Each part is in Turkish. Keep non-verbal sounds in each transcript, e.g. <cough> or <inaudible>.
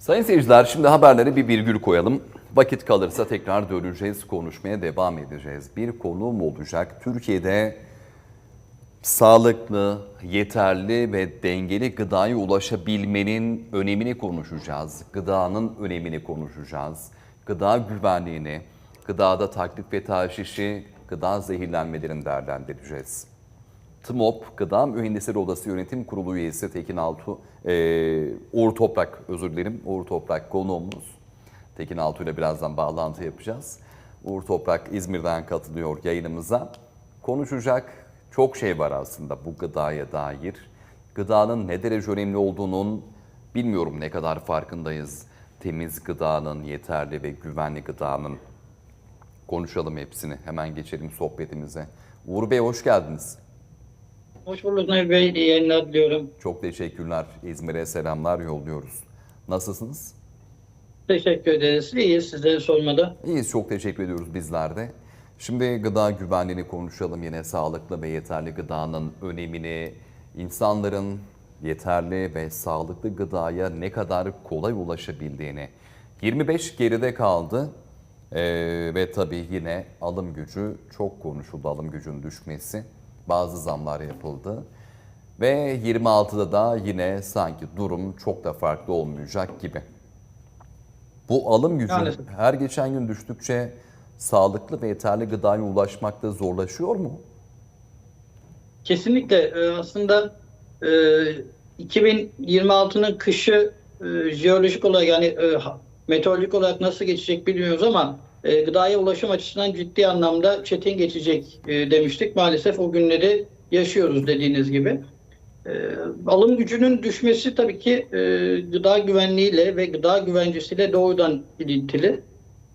Sayın seyirciler şimdi haberlere bir virgül koyalım. Vakit kalırsa tekrar döneceğiz, konuşmaya devam edeceğiz. Bir konuğum olacak. Türkiye'de sağlıklı, yeterli ve dengeli gıdaya ulaşabilmenin önemini konuşacağız. Gıdanın önemini konuşacağız. Gıda güvenliğini, gıdada taklit ve taşişi, gıda zehirlenmelerini değerlendireceğiz. TMOP Gıda Mühendisleri Odası Yönetim Kurulu üyesi Tekin Altu, e, Uğur Toprak, özür dilerim, Uğur Toprak konuğumuz. Tekin Altu ile birazdan bağlantı yapacağız. Uğur Toprak İzmir'den katılıyor yayınımıza. Konuşacak çok şey var aslında bu gıdaya dair. Gıdanın ne derece önemli olduğunun bilmiyorum ne kadar farkındayız. Temiz gıdanın, yeterli ve güvenli gıdanın. Konuşalım hepsini. Hemen geçelim sohbetimize. Uğur Bey hoş geldiniz. Hoş bulduk Nail Bey. İyi yayınlar diliyorum. Çok teşekkürler. İzmir'e selamlar yolluyoruz. Nasılsınız? Teşekkür ederiz. İyiyiz sizleri sormadı. İyiyiz. Çok teşekkür ediyoruz bizler de. Şimdi gıda güvenliğini konuşalım yine. Sağlıklı ve yeterli gıdanın önemini, insanların yeterli ve sağlıklı gıdaya ne kadar kolay ulaşabildiğini. 25 geride kaldı. Ee, ve tabii yine alım gücü çok konuşuldu. Alım gücün düşmesi. Bazı zamlar yapıldı. Ve 26'da da yine sanki durum çok da farklı olmayacak gibi. Bu alım gücü Maalesef. her geçen gün düştükçe sağlıklı ve yeterli gıdaya ulaşmakta zorlaşıyor mu? Kesinlikle e, aslında e, 2026'nın kışı e, jeolojik olarak yani e, meteorolojik olarak nasıl geçecek bilmiyoruz ama e, gıdaya ulaşım açısından ciddi anlamda çetin geçecek e, demiştik. Maalesef o günleri yaşıyoruz dediğiniz gibi. E, alım gücünün düşmesi tabii ki gıda güvenliğiyle ve gıda güvencesiyle doğrudan ilintili.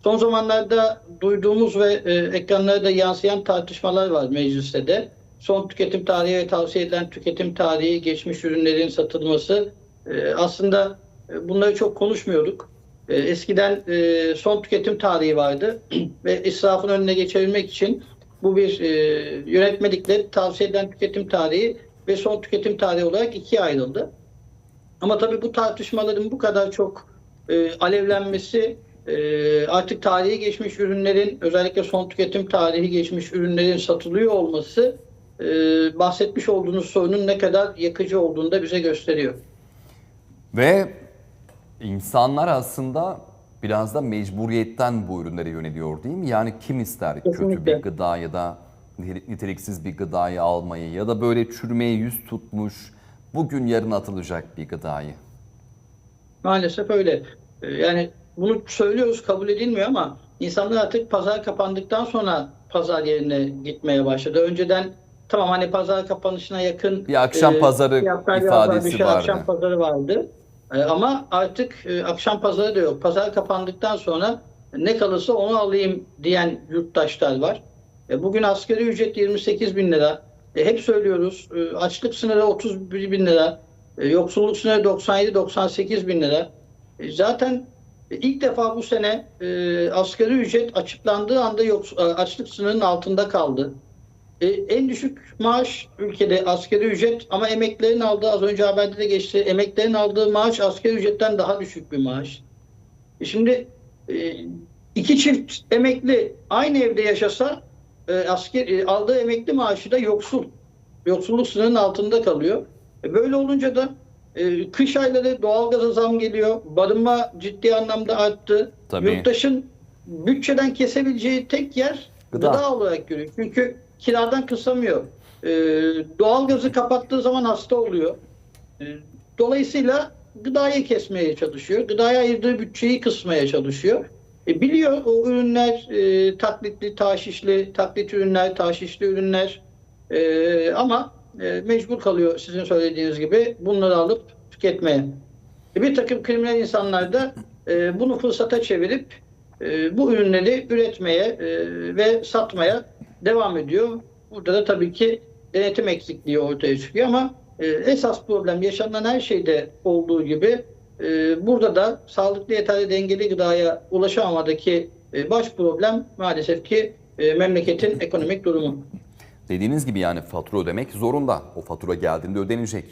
Son zamanlarda duyduğumuz ve e, ekranlara da yansıyan tartışmalar var mecliste de. Son tüketim tarihi ve tavsiye edilen tüketim tarihi, geçmiş ürünlerin satılması. Aslında bunları çok konuşmuyorduk. E, eskiden e, son tüketim tarihi vardı <clears throat> ve israfın önüne geçebilmek için bu bir e, yönetmelikle tavsiye edilen tüketim tarihi ve son tüketim tarihi olarak ikiye ayrıldı. Ama tabii bu tartışmaların bu kadar çok e, alevlenmesi e, artık tarihi geçmiş ürünlerin özellikle son tüketim tarihi geçmiş ürünlerin satılıyor olması bahsetmiş olduğunuz sorunun ne kadar yakıcı olduğunu da bize gösteriyor. Ve insanlar aslında biraz da mecburiyetten bu ürünlere yöneliyor değil mi? Yani kim ister kötü Kesinlikle. bir gıda ya da niteliksiz bir gıdayı almayı ya da böyle çürümeye yüz tutmuş bugün yarın atılacak bir gıdayı? Maalesef öyle. E, yani bunu söylüyoruz kabul edilmiyor ama insanlar artık pazar kapandıktan sonra pazar yerine gitmeye başladı. Önceden tamam hani pazar kapanışına yakın Bir akşam pazarı biraz daha ifadesi düşen vardı. Akşam pazarı vardı. E, ama artık e, akşam pazarı da yok. Pazar kapandıktan sonra ne kalırsa onu alayım diyen yurttaşlar var. E, bugün asgari ücret 28 bin lira. E, hep söylüyoruz açlık sınırı 31 bin lira. Yoksulluk sınırı 97-98 bin lira. Zaten ilk defa bu sene e, asgari ücret açıklandığı anda yoks- e, açlık sınırının altında kaldı. E, en düşük maaş ülkede asgari ücret ama emeklerin aldığı az önce haberde de geçti. Emeklerin aldığı maaş asgari ücretten daha düşük bir maaş. E, şimdi e, iki çift emekli aynı evde yaşasa e, asker e, aldığı emekli maaşı da yoksul. Yoksulluk sınırının altında kalıyor. E, böyle olunca da e, kış ayları doğalgaza zam geliyor. Barınma ciddi anlamda arttı. Tabii. Yurttaşın bütçeden kesebileceği tek yer Gıda. gıda, olarak görüyor. Çünkü kiradan kısamıyor. E, doğalgazı kapattığı zaman hasta oluyor. E, dolayısıyla gıdayı kesmeye çalışıyor. Gıdaya ayırdığı bütçeyi kısmaya çalışıyor. E, biliyor o ürünler e, taklitli, taşişli, taklit ürünler, taşişli ürünler. E, ama e, mecbur kalıyor sizin söylediğiniz gibi bunları alıp tüketmeye. E, bir takım kriminal insanlar da e, bunu fırsata çevirip e, bu ürünleri üretmeye e, ve satmaya devam ediyor. Burada da tabii ki denetim eksikliği ortaya çıkıyor ama e, esas problem yaşanan her şeyde olduğu gibi e, burada da sağlıklı yeterli dengeli gıdaya ulaşamamadaki e, baş problem maalesef ki e, memleketin ekonomik durumu. Dediğiniz gibi yani fatura ödemek zorunda. O fatura geldiğinde ödenecek.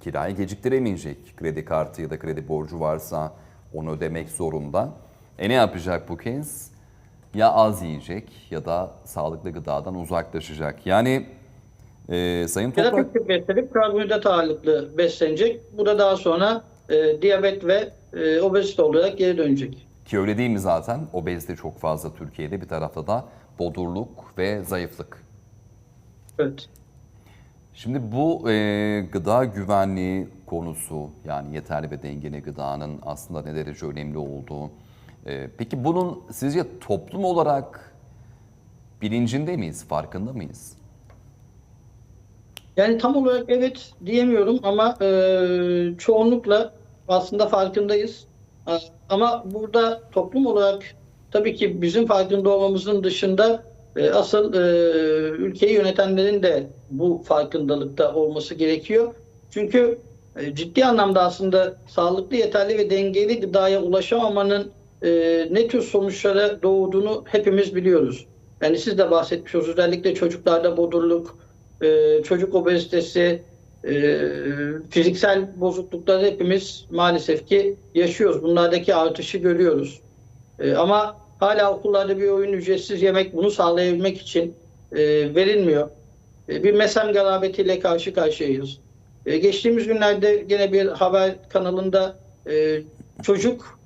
Kirayı geciktiremeyecek. Kredi kartı ya da kredi borcu varsa Onu ödemek zorunda. E ne yapacak bu kez? Ya az yiyecek ya da sağlıklı gıdadan uzaklaşacak. Yani e, Sayın Ya da Toprak... tüp beslenip karbonhidrat ağırlıklı beslenecek. Bu da daha sonra e, diyabet ve e, obezite olarak geri dönecek. Ki öyle değil mi zaten? Obezite çok fazla Türkiye'de. Bir tarafta da bodurluk ve zayıflık. Evet. Şimdi bu e, gıda güvenliği konusu yani yeterli ve dengeli gıdanın aslında ne derece önemli olduğu. E, peki bunun sizce toplum olarak bilincinde miyiz, farkında mıyız? Yani tam olarak evet diyemiyorum ama e, çoğunlukla aslında farkındayız. A- Ama burada toplum olarak tabii ki bizim farkında olmamızın dışında e, asıl e, ülkeyi yönetenlerin de bu farkındalıkta olması gerekiyor. Çünkü e, ciddi anlamda aslında sağlıklı, yeterli ve dengeli gıdaya ulaşamamanın e, ne tür sonuçlara doğduğunu hepimiz biliyoruz. Yani siz de bahsetmiş oldunuz. Özellikle çocuklarda bodurluk, e, çocuk obezitesi, e, fiziksel bozuklukları hepimiz maalesef ki yaşıyoruz. Bunlardaki artışı görüyoruz. E, ama hala okullarda bir oyun ücretsiz yemek bunu sağlayabilmek için e, verilmiyor. E, bir mesem garabetiyle karşı karşıyayız. E, geçtiğimiz günlerde gene bir haber kanalında e, çocukların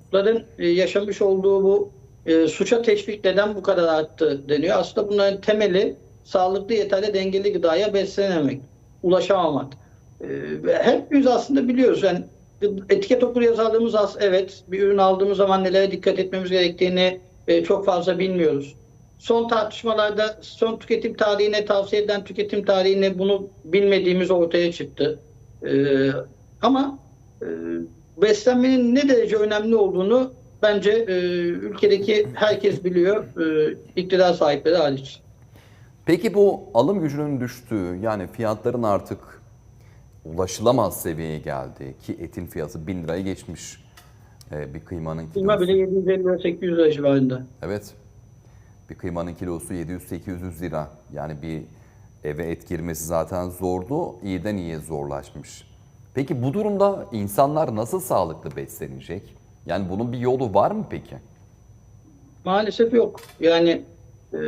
e, yaşamış olduğu bu e, suça teşvik neden bu kadar arttı deniyor. Aslında bunların temeli sağlıklı, yeterli, dengeli gıdaya beslenememek, ulaşamamak. E, ve hepimiz aslında biliyoruz. Yani etiket okur yazarlığımız az. Evet, bir ürün aldığımız zaman nelere dikkat etmemiz gerektiğini e, çok fazla bilmiyoruz. Son tartışmalarda son tüketim tarihine, tavsiye edilen tüketim tarihine bunu bilmediğimiz ortaya çıktı. E, ama e, beslenmenin ne derece önemli olduğunu bence e, ülkedeki herkes biliyor, e, iktidar sahipleri hariç. Peki bu alım gücünün düştüğü yani fiyatların artık ulaşılamaz seviyeye geldi ki etin fiyatı 1000 liraya geçmiş e, bir kıymanın Kıyma kilosu. bile 750-800 lira civarında. Evet. Bir kıymanın kilosu 700-800 lira. Yani bir eve et girmesi zaten zordu. İyiden iyiye zorlaşmış. Peki bu durumda insanlar nasıl sağlıklı beslenecek? Yani bunun bir yolu var mı peki? Maalesef yok. Yani e,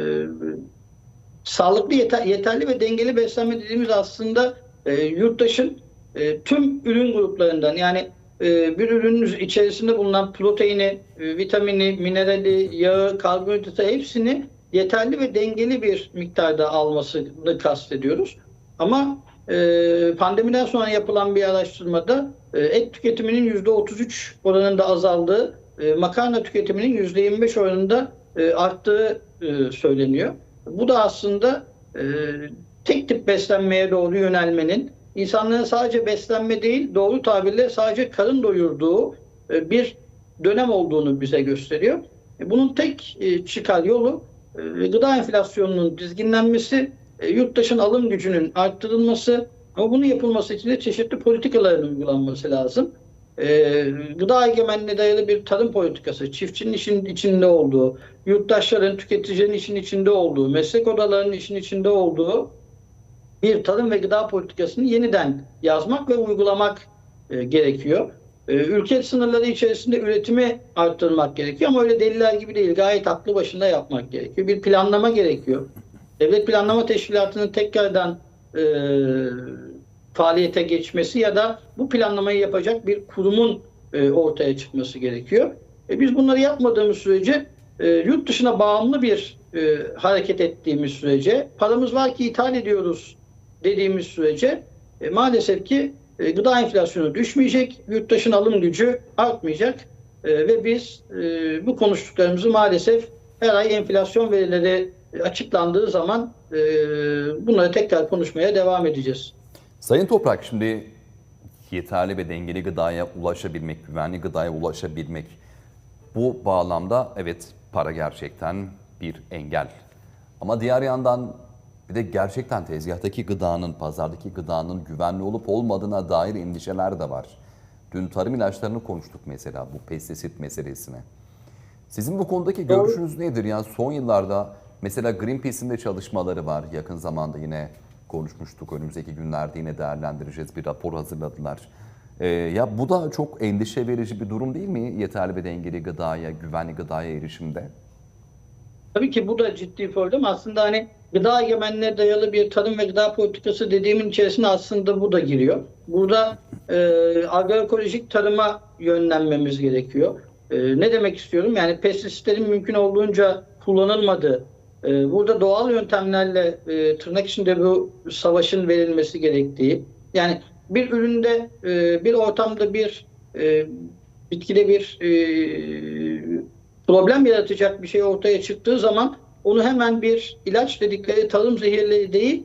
sağlıklı, yeter, yeterli ve dengeli beslenme dediğimiz aslında e, yurttaşın e, tüm ürün gruplarından yani e, bir ürünün içerisinde bulunan proteini, e, vitamini, minerali, yağı, karbonhidratı hepsini yeterli ve dengeli bir miktarda almasını kastediyoruz. Ama e, pandemiden sonra yapılan bir araştırmada e, et tüketiminin %33 oranında azaldığı, e, makarna tüketiminin %25 oranında e, arttığı söyleniyor. Bu da aslında tek tip beslenmeye doğru yönelmenin insanların sadece beslenme değil doğru tabirle sadece karın doyurduğu bir dönem olduğunu bize gösteriyor. Bunun tek e, çıkar yolu gıda enflasyonunun dizginlenmesi, e, yurttaşın alım gücünün arttırılması ama bunun yapılması için de çeşitli politikaların uygulanması lazım. E, gıda egemenliğine dayalı bir tarım politikası, çiftçinin işin içinde olduğu, yurttaşların, tüketicilerin işin içinde olduğu, meslek odalarının işin içinde olduğu bir tarım ve gıda politikasını yeniden yazmak ve uygulamak e, gerekiyor. E, ülke sınırları içerisinde üretimi arttırmak gerekiyor ama öyle deliler gibi değil. Gayet aklı başında yapmak gerekiyor. Bir planlama gerekiyor. Devlet Planlama Teşkilatı'nın tekrardan e, faaliyete geçmesi ya da bu planlamayı yapacak bir kurumun e, ortaya çıkması gerekiyor. E, biz bunları yapmadığımız sürece e, yurt dışına bağımlı bir e, hareket ettiğimiz sürece paramız var ki ithal ediyoruz dediğimiz sürece e, maalesef ki e, gıda enflasyonu düşmeyecek, yurttaşın alım gücü artmayacak e, ve biz e, bu konuştuklarımızı maalesef her ay enflasyon verileri açıklandığı zaman e, bunları tekrar konuşmaya devam edeceğiz. Sayın Toprak şimdi yeterli ve dengeli gıdaya ulaşabilmek, güvenli gıdaya ulaşabilmek bu bağlamda evet para gerçekten bir engel. Ama diğer yandan bir de gerçekten tezgahtaki gıdanın, pazardaki gıdanın güvenli olup olmadığına dair endişeler de var. Dün tarım ilaçlarını konuştuk mesela bu pestisit meselesine. Sizin bu konudaki görüşünüz nedir? Yani son yıllarda mesela Greenpeace'in de çalışmaları var. Yakın zamanda yine konuşmuştuk. Önümüzdeki günlerde yine değerlendireceğiz. Bir rapor hazırladılar. Ee, ya bu da çok endişe verici bir durum değil mi? Yeterli ve dengeli gıdaya, güvenli gıdaya erişimde. Tabii ki bu da ciddi problem. Aslında hani gıda egemenliğine dayalı bir tarım ve gıda politikası dediğimin içerisine aslında bu da giriyor. Burada e, agroekolojik tarıma yönlenmemiz gerekiyor. E, ne demek istiyorum? Yani pestisitlerin mümkün olduğunca kullanılmadığı, burada doğal yöntemlerle e, tırnak içinde bu savaşın verilmesi gerektiği. Yani bir üründe, e, bir ortamda bir e, bitkide bir e, problem yaratacak bir şey ortaya çıktığı zaman onu hemen bir ilaç dedikleri tarım zehirleri değil,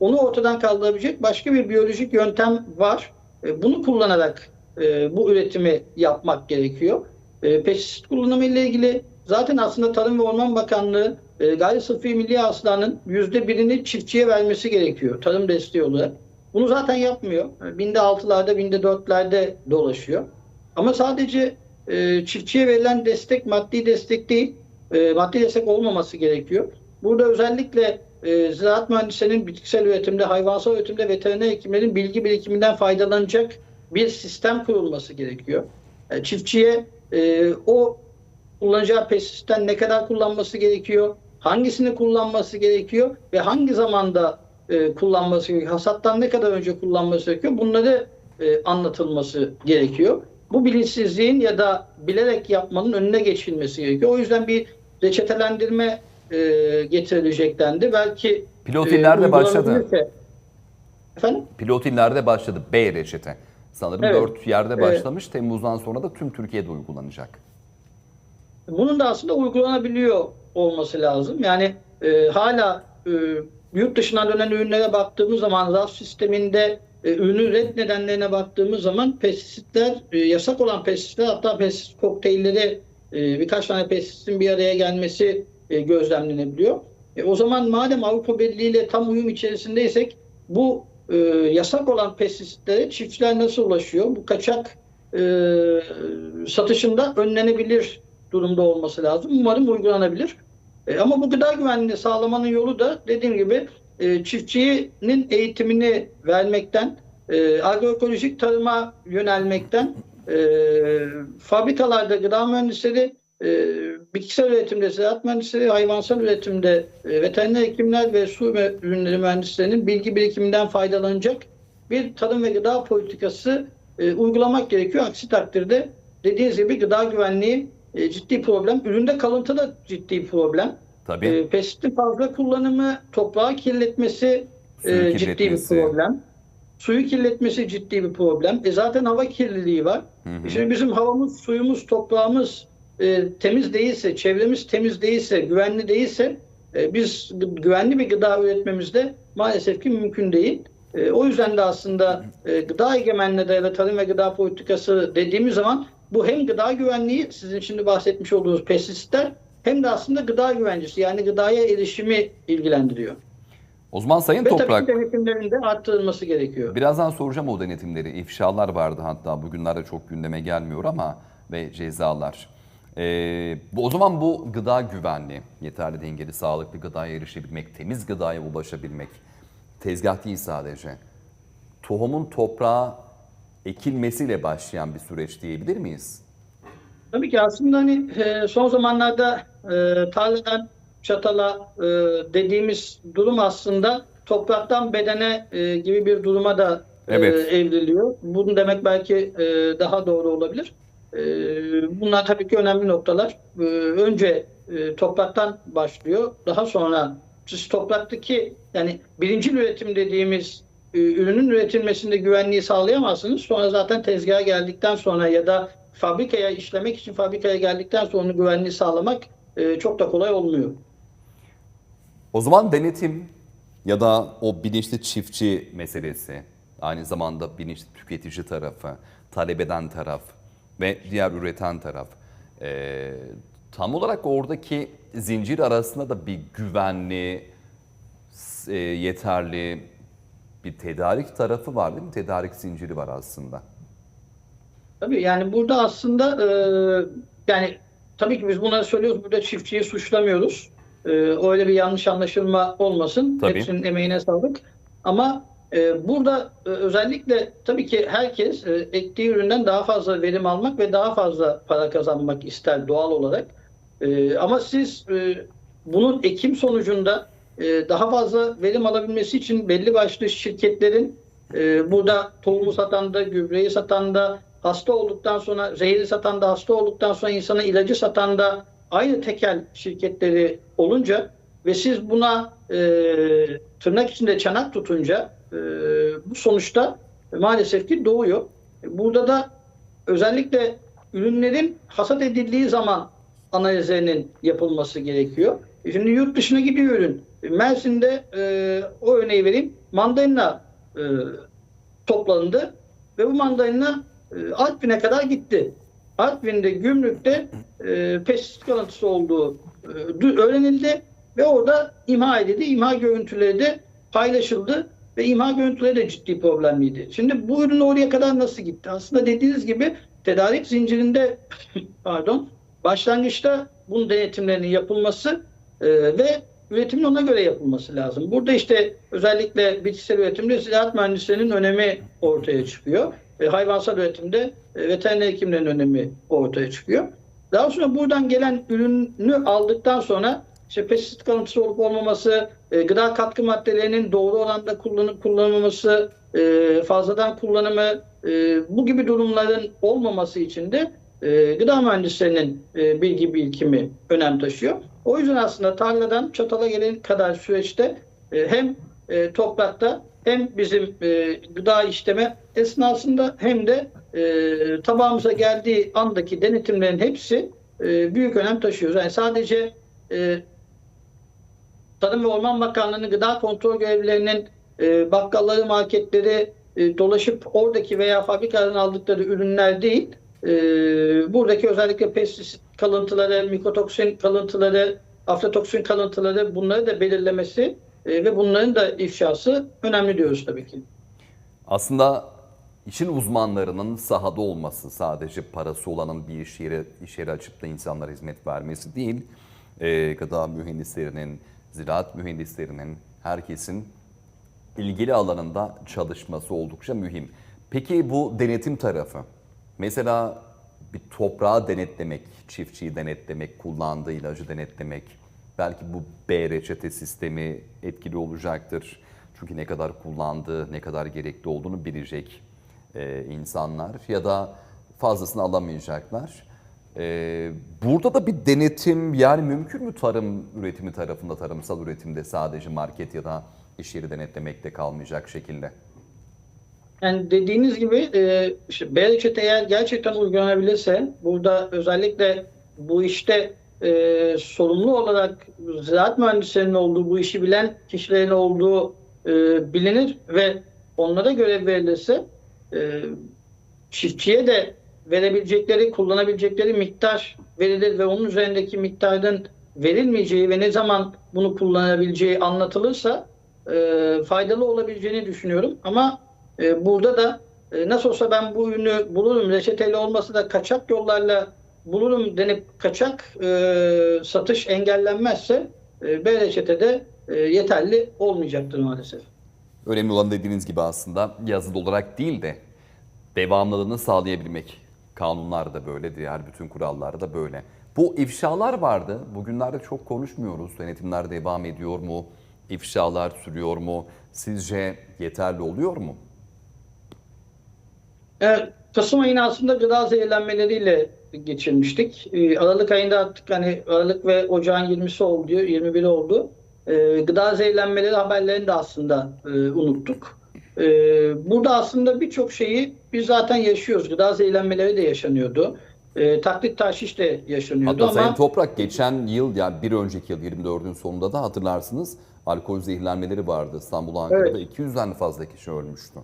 onu ortadan kaldırabilecek başka bir biyolojik yöntem var. E, Bunu kullanarak e, bu üretimi yapmak gerekiyor. E, Pestisit kullanımı ile ilgili zaten aslında Tarım ve Orman Bakanlığı e, gayri sıfır milli hasılanın yüzde birini çiftçiye vermesi gerekiyor tarım desteği olarak. Bunu zaten yapmıyor. Binde altılarda, binde dörtlerde dolaşıyor. Ama sadece e, çiftçiye verilen destek maddi destek değil, e, maddi destek olmaması gerekiyor. Burada özellikle e, ziraat mühendislerinin bitkisel üretimde, hayvansal üretimde, veteriner hekimlerin bilgi birikiminden faydalanacak bir sistem kurulması gerekiyor. E, çiftçiye e, o kullanacağı pestisitten ne kadar kullanması gerekiyor, hangisini kullanması gerekiyor ve hangi zamanda e, kullanması gerekiyor, hasattan ne kadar önce kullanması gerekiyor bunları e, anlatılması gerekiyor. Bu bilinçsizliğin ya da bilerek yapmanın önüne geçilmesi gerekiyor. O yüzden bir reçetelendirme e, getirilecek dendi. Belki Pilot e, illerde başladı. uygulanabilirse- Efendim? Pilot illerde başladı B reçete. Sanırım Evet. 4 yerde Evet. başlamış. Temmuz'dan sonra da tüm Türkiye'de uygulanacak. Bunun da aslında uygulanabiliyor olması lazım. Yani e, hala e, yurt dışından dönen ürünlere baktığımız zaman raf sisteminde e, ürünün red nedenlerine baktığımız zaman pestisitler, e, yasak olan pestisitler hatta pestisit kokteylleri e, birkaç tane pestisitin bir araya gelmesi e, gözlemlenebiliyor. E, o zaman madem Avrupa Birliği ile tam uyum içerisindeysek bu e, yasak olan pestisitlere çiftçiler nasıl ulaşıyor? Bu kaçak e, satışında önlenebilir durumda olması lazım. Umarım uygulanabilir. E, ama bu gıda güvenliğini sağlamanın yolu da dediğim gibi e, çiftçinin eğitimini vermekten, e, agroekolojik tarıma yönelmekten, e, fabrikalarda gıda mühendisleri, e, bitkisel üretimde ziraat mühendisleri, hayvansal üretimde e, veteriner hekimler ve su ürünleri mühendislerinin bilgi birikiminden faydalanacak bir tarım ve gıda politikası e, uygulamak gerekiyor. Aksi takdirde dediğiniz gibi gıda güvenliği e, ciddi problem. Üründe kalıntı da ciddi problem. Tabii. E, pestisitin fazla kullanımı, toprağı kirletmesi Suyu e, ciddi bir kirletmesi. problem. Suyu kirletmesi ciddi bir problem. E zaten hava kirliliği var. Hı hı. Şimdi bizim havamız, suyumuz, toprağımız e, temiz değilse, çevremiz temiz değilse, güvenli değilse e, biz güvenli bir gıda üretmemiz de maalesef ki mümkün değil. E, o yüzden de aslında e, gıda egemenliğine dayalı tarım ve gıda politikası dediğimiz zaman bu hem gıda güvenliği, sizin şimdi bahsetmiş olduğunuz pestisitler hem de aslında gıda güvencesi yani gıdaya erişimi ilgilendiriyor. O zaman Sayın Ve Toprak, ki denetimlerin de arttırılması gerekiyor. birazdan soracağım o denetimleri. İfşalar vardı hatta bugünlerde çok gündeme gelmiyor ama ve cezalar. Ee, bu, o zaman bu gıda güvenliği, yeterli dengeli, sağlıklı gıdaya erişebilmek, temiz gıdaya ulaşabilmek, tezgah değil sadece. Tohumun toprağa ekilmesiyle başlayan bir süreç diyebilir miyiz? Tabii ki aslında hani e, son zamanlarda e, tarladan çatala e, dediğimiz durum aslında topraktan bedene e, gibi bir duruma da e, Evet. evriliyor. Bunu demek belki e, daha doğru olabilir. E, bunlar tabii ki önemli noktalar. E, önce e, topraktan başlıyor. Daha sonra siz topraktaki yani birinci üretim dediğimiz ürünün üretilmesinde güvenliği sağlayamazsınız. Sonra zaten tezgaha geldikten sonra ya da fabrikaya işlemek için fabrikaya geldikten sonra güvenliği sağlamak e, çok da kolay olmuyor. O zaman denetim ya da o bilinçli çiftçi meselesi, aynı zamanda bilinçli tüketici tarafı, talep eden taraf ve diğer üreten taraf. Ee, tam olarak oradaki zincir arasında da bir güvenli, e, yeterli bir tedarik tarafı var değil mi? Tedarik zinciri var aslında. Tabii yani burada aslında e, yani tabii ki biz bunları söylüyoruz. Burada çiftçiyi suçlamıyoruz. E, öyle bir yanlış anlaşılma olmasın. Tabii. Hepsinin emeğine sağlık. Ama E, burada e, özellikle tabii ki herkes e, ektiği üründen daha fazla verim almak ve daha fazla para kazanmak ister doğal olarak. E, ama siz e, bunun ekim sonucunda e, daha fazla verim alabilmesi için belli başlı şirketlerin e, burada tohumu satan da, gübreyi satan da, hasta olduktan sonra zehri satan da, hasta olduktan sonra insana ilacı satan da aynı tekel şirketleri olunca ve siz buna e, tırnak içinde çanak tutunca e, bu sonuçta maalesef ki doğuyor. Burada da özellikle ürünlerin hasat edildiği zaman analizlerinin yapılması gerekiyor. Şimdi yurt dışına gidiyor ürün. Mersin'de e, o örneği vereyim. Mandalina e, toplandı ve bu mandalina e, Artvin'e kadar gitti. Artvin'de gümrükte e, pestisit kalıntısı olduğu e, öğrenildi ve orada imha edildi. İmha görüntüleri de paylaşıldı ve imha görüntüleri de ciddi problemliydi. Şimdi bu ürün oraya kadar nasıl gitti? Aslında dediğiniz gibi tedarik zincirinde <laughs> pardon başlangıçta bunun denetimlerinin yapılması e, ve üretimin ona göre yapılması lazım. Burada işte özellikle bitkisel üretimde ziraat mühendislerinin önemi ortaya çıkıyor. E, hayvansal üretimde e, veteriner hekimlerin önemi ortaya çıkıyor. Daha sonra buradan gelen ürünü aldıktan sonra işte pestisit kalıntısı olup olmaması, e, gıda katkı maddelerinin doğru oranda kullanıp kullanılmaması, e, fazladan kullanımı, e, bu gibi durumların olmaması için de e, gıda mühendislerinin e, bilgi birikimi önem taşıyor. O yüzden aslında tarladan çatala gelen kadar süreçte e, hem e, toprakta hem bizim e, gıda işleme esnasında hem de tabağımıza geldiği andaki denetimlerin hepsi büyük önem taşıyor. Yani sadece e, Tarım ve Orman Bakanlığı'nın gıda kontrol görevlilerinin bakkalları, marketleri dolaşıp oradaki veya fabrikadan aldıkları ürünler değil, e, buradaki özellikle pestisit kalıntıları, mikotoksin kalıntıları, aflatoksin kalıntıları bunları da belirlemesi e, ve bunların da ifşası önemli diyoruz tabii ki. Aslında işin uzmanlarının sahada olması sadece parası olanın bir iş yeri, iş yeri açıp da insanlara hizmet vermesi değil, e, gıda mühendislerinin, ziraat mühendislerinin, herkesin ilgili alanında çalışması oldukça mühim. Peki bu denetim tarafı, mesela bir toprağı denetlemek, çiftçiyi denetlemek, kullandığı ilacı denetlemek, belki bu B reçete sistemi etkili olacaktır. Çünkü ne kadar kullandığı, ne kadar gerekli olduğunu bilecek e, insanlar ya da fazlasını alamayacaklar. E, burada da bir denetim yani mümkün mü tarım üretimi tarafında, tarımsal üretimde sadece market ya da iş yeri denetlemekte kalmayacak şekilde? Yani dediğiniz gibi e, işte B reçete eğer gerçekten uygulanabilirse burada özellikle bu işte e, sorumlu olarak ziraat mühendislerinin olduğu, bu işi bilen kişilerin olduğu e, bilinir ve onlara görev verilirse e, çiftçiye de verebilecekleri, kullanabilecekleri miktar verilir ve onun üzerindeki miktarın verilmeyeceği ve ne zaman bunu kullanabileceği anlatılırsa e, faydalı olabileceğini düşünüyorum. Ama e, burada da e, nasıl olsa ben bu ürünü bulurum, reçeteli olması da kaçak yollarla bulurum denip kaçak e, satış engellenmezse e, B reçetede e, yeterli olmayacaktır maalesef. Önemli olan dediğiniz gibi aslında yazılı olarak değil de devamlılığını sağlayabilmek. Kanunlar da böyle, diğer bütün kurallar da böyle. Bu ifşalar vardı. Bugünlerde çok konuşmuyoruz. Denetimler devam ediyor mu? İfşalar sürüyor mu? Sizce yeterli oluyor mu? Evet, Kasım ayını aslında gıda zehirlenmeleriyle geçirmiştik. Ee, Aralık ayında artık hani Aralık ve Ocağın 20'si oldu, 21'i oldu. Ee, gıda zehirlenmeleri haberlerini de aslında e, unuttuk. Burada aslında birçok şeyi biz zaten yaşıyoruz. Gıda zehirlenmeleri de yaşanıyordu. Ee, taklit taşiş de yaşanıyordu Hatta Sayın ama Toprak geçen yıl yani bir önceki yıl 24'ün sonunda da hatırlarsınız alkol zehirlenmeleri vardı. İstanbul Ankara'da 200'den fazla kişi ölmüştü.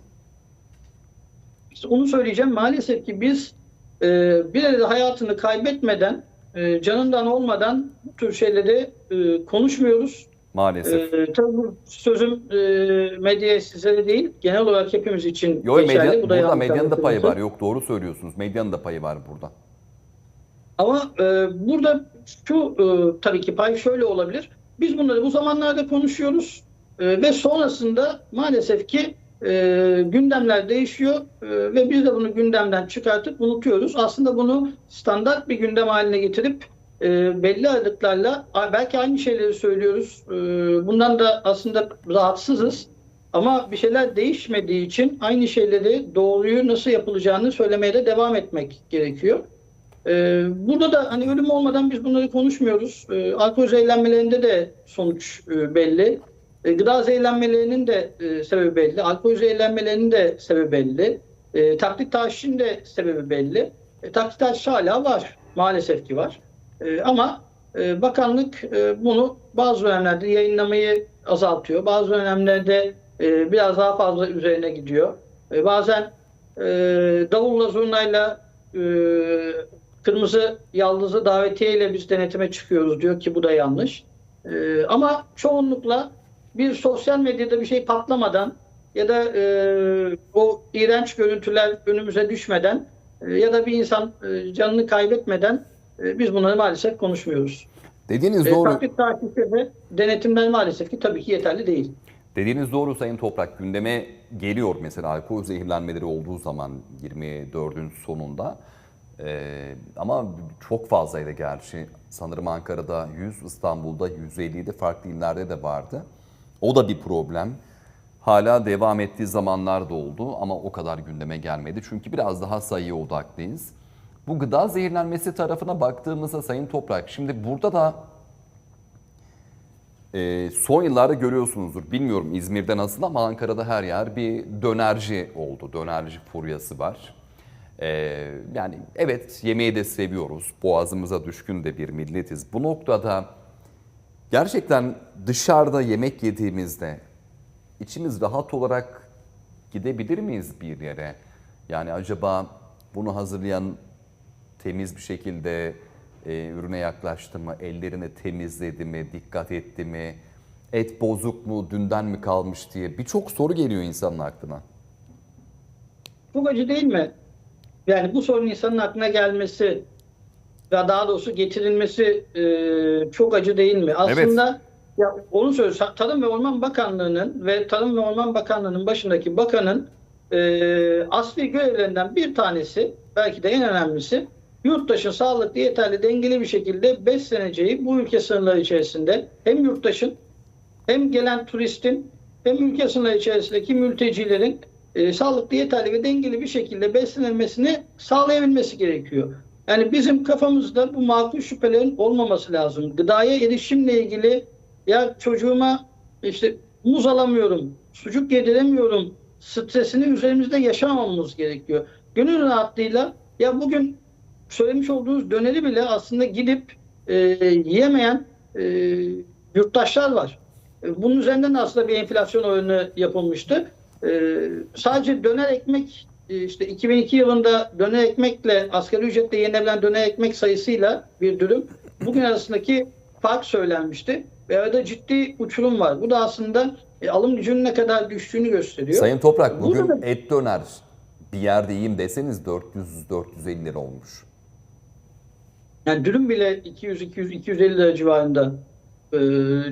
İşte onu söyleyeceğim. Maalesef ki biz e, bir arada hayatını kaybetmeden, e, canından olmadan bu tür şeyleri e, konuşmuyoruz. Maalesef. E, tabii bu sözüm e, medyaya sizlere değil, genel olarak hepimiz için Yok geçerli. medya, Bu da burada medyanın da payı var. Yok doğru söylüyorsunuz. Medyanın da payı var burada. Ama e, burada şu e, tabii ki pay şöyle olabilir. Biz bunları bu zamanlarda konuşuyoruz e, ve sonrasında maalesef ki e, gündemler değişiyor e, ve biz de bunu gündemden çıkartıp unutuyoruz. Aslında bunu standart bir gündem haline getirip e, belli aralıklarla belki aynı şeyleri söylüyoruz. E, bundan da aslında rahatsızız. Ama bir şeyler değişmediği için aynı şeyleri doğruyu nasıl yapılacağını söylemeye de devam etmek gerekiyor. Ee, burada da hani ölüm olmadan biz bunları konuşmuyoruz. Ee, alkol zehirlenmelerinde de sonuç e, belli. E, gıda zehirlenmelerinin de e, sebebi belli. Alkol zehirlenmelerinin de sebebi belli. E, taklit taşişin de sebebi belli. E, taklit taşiş hala var. Maalesef ki var. E, ama e, bakanlık e, bunu bazı dönemlerde yayınlamayı azaltıyor. Bazı dönemlerde e, biraz daha fazla üzerine gidiyor. E, bazen e, davulla zurnayla e, kırmızı yaldızı davetiyeyle biz denetime çıkıyoruz diyor ki bu da yanlış. E, ama çoğunlukla bir sosyal medyada bir şey patlamadan ya da e, o iğrenç görüntüler önümüze düşmeden e, ya da bir insan e, canını kaybetmeden e, biz bunları maalesef konuşmuyoruz. Dediğiniz E, doğru. taklit takipte de denetimler maalesef ki tabii ki yeterli değil. Dediğiniz doğru Sayın Toprak gündeme geliyor mesela alkol zehirlenmeleri olduğu zaman 24'ün sonunda. Ee, ama çok fazlaydı gerçi. Sanırım Ankara'da 100, İstanbul'da 157 farklı illerde de vardı. O da bir problem. Hala devam ettiği zamanlar da oldu ama o kadar gündeme gelmedi. Çünkü biraz daha sayıya odaklıyız. Bu gıda zehirlenmesi tarafına baktığımızda Sayın Toprak, şimdi burada da ee, son yıllarda görüyorsunuzdur. Bilmiyorum İzmir'de nasıl ama Ankara'da her yer bir dönerci oldu. Dönerci furyası var. Ee, yani evet yemeği de seviyoruz. Boğazımıza düşkün de bir milletiz. Bu noktada gerçekten dışarıda yemek yediğimizde içimiz rahat olarak gidebilir miyiz bir yere? Yani acaba bunu hazırlayan temiz bir şekilde e, ürüne yaklaştı mı, ellerini temizledi mi, dikkat etti mi, et bozuk mu, dünden mi kalmış diye birçok soru geliyor insanın aklına. Çok acı değil mi? Yani bu sorun insanın aklına gelmesi ve daha doğrusu getirilmesi e, çok acı değil mi? Aslında ya onu söylüyorum. Tarım ve Orman Bakanlığı'nın ve Tarım ve Orman Bakanlığı'nın başındaki bakanın e, asli görevlerinden bir tanesi belki de en önemlisi yurttaşın sağlıklı, yeterli, dengeli bir şekilde besleneceği bu ülke sınırları içerisinde hem yurttaşın hem gelen turistin hem ülke sınırları içerisindeki mültecilerin e, sağlıklı, yeterli ve dengeli bir şekilde beslenilmesini sağlayabilmesi gerekiyor. Yani bizim kafamızda bu makul şüphelerin olmaması lazım. Gıdaya erişimle ilgili ya çocuğuma işte muz alamıyorum, sucuk yediremiyorum stresini üzerimizde yaşamamamız gerekiyor. Gönül rahatlığıyla ya bugün söylemiş olduğunuz döneri bile aslında gidip e, yiyemeyen e, yurttaşlar var. E, Bunun üzerinden de aslında bir enflasyon oranı yapılmıştı. E, sadece döner ekmek işte 2002 yılında döner ekmekle asgari ücretle yenilebilen döner ekmek sayısıyla bir dürüm bugün arasındaki fark söylenmişti. Ve arada ciddi uçurum var. Bu da aslında e, alım gücünün ne kadar düştüğünü gösteriyor. Sayın Toprak bugün Burada da- et döner bir yerde yiyeyim deseniz 400-450 lira olmuş. Yani dürüm bile 200 200 250 lira civarında. Ee,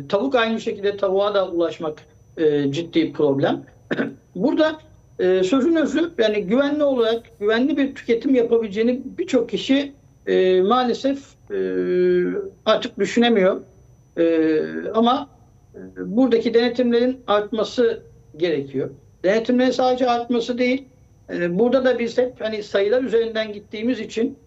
tavuk aynı şekilde tavuğa da ulaşmak e, ciddi problem. <clears throat> Burada e, sözün özü yani güvenli olarak güvenli bir tüketim yapabileceğini birçok kişi e, maalesef e, artık düşünemiyor. E, ama e, buradaki denetimlerin artması gerekiyor. Denetimlerin sadece artması değil, e, burada da biz hep hani sayılar üzerinden gittiğimiz için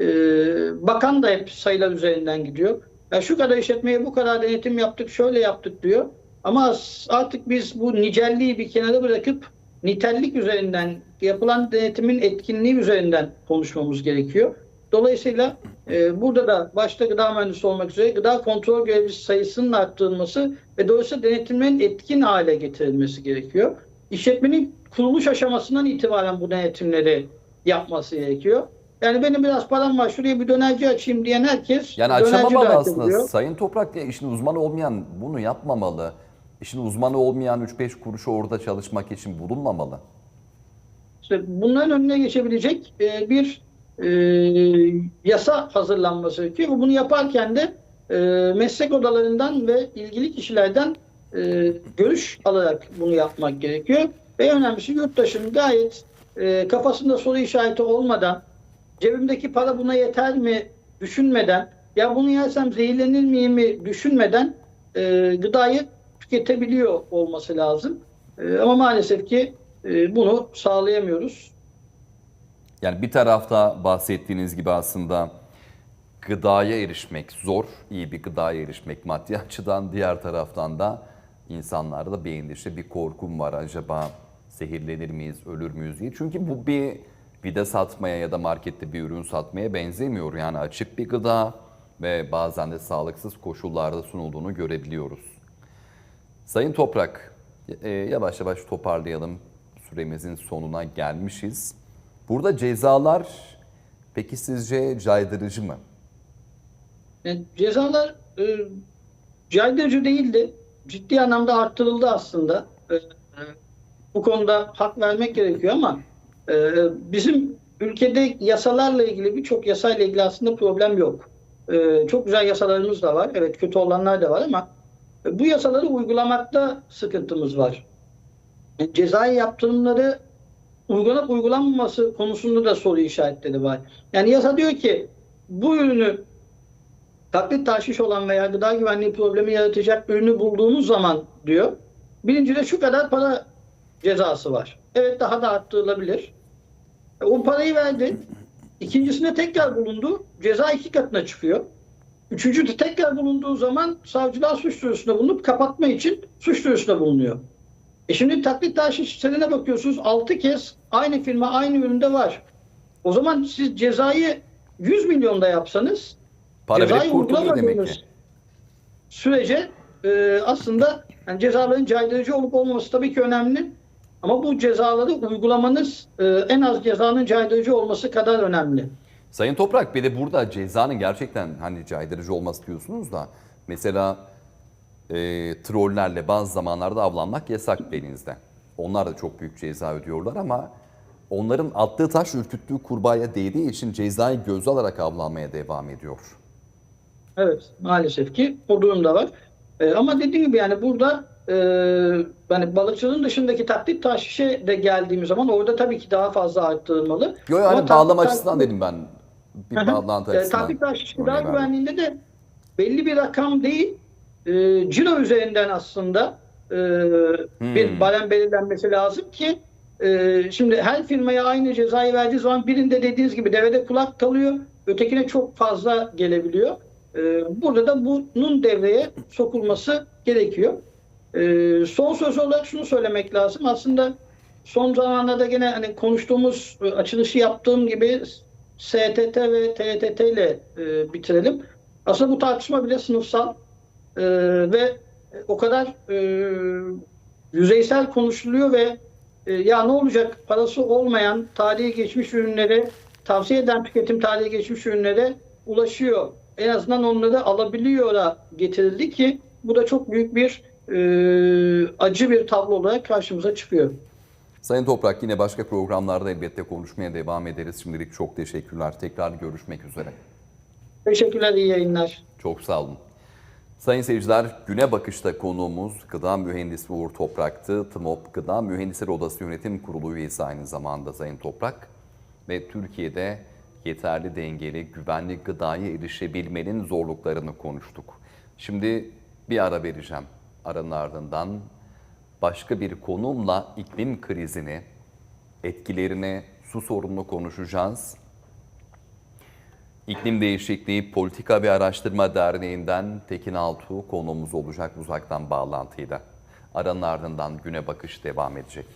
ee, bakan da hep sayılar üzerinden gidiyor. Ya şu kadar işletmeye bu kadar denetim yaptık, şöyle yaptık diyor. Ama artık biz bu nicelliği bir kenara bırakıp nitellik üzerinden yapılan denetimin etkinliği üzerinden konuşmamız gerekiyor. Dolayısıyla e, burada da başta gıda mühendisi olmak üzere gıda kontrol görevlisi sayısının arttırılması ve dolayısıyla denetimlerin etkin hale getirilmesi gerekiyor. İşletmenin kuruluş aşamasından itibaren bu denetimleri yapması gerekiyor. Yani benim biraz param var şuraya bir dönerci açayım diyen herkes Yani açamamalı aslında. Sayın Toprak diye işin uzmanı olmayan bunu yapmamalı. İşin uzmanı olmayan 3-5 kuruşu orada çalışmak için bulunmamalı. İşte bunların önüne geçebilecek e, bir e, yasa hazırlanması gerekiyor. Bunu yaparken de e, meslek odalarından ve ilgili kişilerden görüş alarak bunu yapmak gerekiyor. Ve önemlisi yurttaşın gayet kafasında soru işareti olmadan, cebimdeki para buna yeter mi düşünmeden, ya bunu yersem zehirlenir miyim mi düşünmeden gıdayı tüketebiliyor olması lazım. E, ama maalesef ki e, bunu sağlayamıyoruz. Yani bir tarafta bahsettiğiniz gibi aslında gıdaya erişmek zor, iyi bir gıdaya erişmek maddi <laughs> açıdan. Diğer taraftan da insanlarda bir endişe, bir korkum var. Acaba zehirlenir miyiz, ölür müyüz diye. Çünkü bu bir vide satmaya ya da markette bir ürün satmaya benzemiyor. Yani açık bir gıda ve bazen de sağlıksız koşullarda sunulduğunu görebiliyoruz. Sayın Toprak, e, yavaş yavaş toparlayalım. Süremizin sonuna gelmişiz. Burada cezalar peki sizce caydırıcı mı? Yani cezalar e, caydırıcı değildi. Ciddi anlamda arttırıldı aslında. E, e, bu konuda hak vermek gerekiyor ama e, bizim ülkede yasalarla ilgili birçok yasayla ilgili aslında problem yok. E, çok güzel yasalarımız da var. Evet kötü olanlar da var ama e, bu yasaları uygulamakta sıkıntımız var. Cezai yaptırımları uygulanıp uygulanmaması konusunda da soru işaretleri var. Yani yasa diyor ki bu ürünü taklit taşiş olan veya gıda güvenliği problemi yaratacak ürünü bulduğunuz zaman diyor. Birincide şu kadar para cezası var. Evet daha da arttırılabilir. E, O parayı verdi. İkincisinde tekrar bulundu. Ceza iki katına çıkıyor. Üçüncü de tekrar bulunduğu zaman savcılar suç duyurusunda bulunup kapatma için suç duyurusunda bulunuyor. E şimdi taklit senene bakıyorsunuz 6 kez aynı firma aynı üründe var. O zaman siz cezayı 100 milyonda yapsanız Para cezayı uygulamadığınız sürece e, aslında yani cezaların caydırıcı olup olmaması tabii ki önemli. Ama bu cezaları uygulamanız e, en az cezanın caydırıcı olması kadar önemli. Sayın Toprak bir de burada cezanın gerçekten hani caydırıcı olması diyorsunuz da mesela e, trollerle bazı zamanlarda avlanmak yasak denizde. Onlar da çok büyük ceza ödüyorlar ama onların attığı taş ürküttüğü kurbağaya değdiği için cezayı göze alarak avlanmaya devam ediyor. Evet maalesef ki o durum da var. E, ama dediğim gibi yani burada e, yani balıkçılığın dışındaki taklit taşişe de geldiğimiz zaman orada tabii ki daha fazla arttırılmalı. Yo, yo, Ama bağlama açısından dedim ben. Bir Hı hı. bağlantı E, açısından. örneği gıda güvenliğinde de belli bir rakam değil, e, ciro üzerinden aslında e, Hmm. bir barem belirlenmesi lazım ki e, şimdi her firmaya aynı cezayı verdiği zaman birinde dediğiniz gibi devede kulak kalıyor, ötekine çok fazla gelebiliyor. E, burada da bunun devreye sokulması gerekiyor. E, son söz olarak şunu söylemek lazım. Aslında son zamanlarda gene hani konuştuğumuz e, açılışı yaptığım gibi STT ve TRTT ile e, bitirelim. Aslında bu tartışma bile sınıfsal e, ve o kadar e, yüzeysel konuşuluyor ve e, ya ne olacak parası olmayan tarihi geçmiş ürünlere tavsiye eden tüketim tarihi geçmiş ürünlere ulaşıyor. En azından onları alabiliyor da getirildi ki bu da çok büyük bir e, acı bir tablo olarak karşımıza çıkıyor. Sayın Toprak yine başka programlarda elbette konuşmaya devam ederiz. Şimdilik çok teşekkürler. Tekrar görüşmek üzere. Teşekkürler, iyi yayınlar. Çok sağ olun. Sayın seyirciler, güne bakışta konuğumuz Gıda Mühendisi Uğur Toprak'tı. TMOP Gıda Mühendisleri Odası Yönetim Kurulu üyesi aynı zamanda Sayın Toprak. Ve Türkiye'de yeterli dengeli, güvenli gıdaya erişebilmenin zorluklarını konuştuk. Şimdi bir ara vereceğim. Aranın ardından başka bir konumla iklim krizini, etkilerini, su sorununu konuşacağız. İklim Değişikliği Politika ve Araştırma Derneği'nden Tekin Altuğ konuğumuz olacak uzaktan bağlantıyla. Aranın ardından güne bakış devam edecek.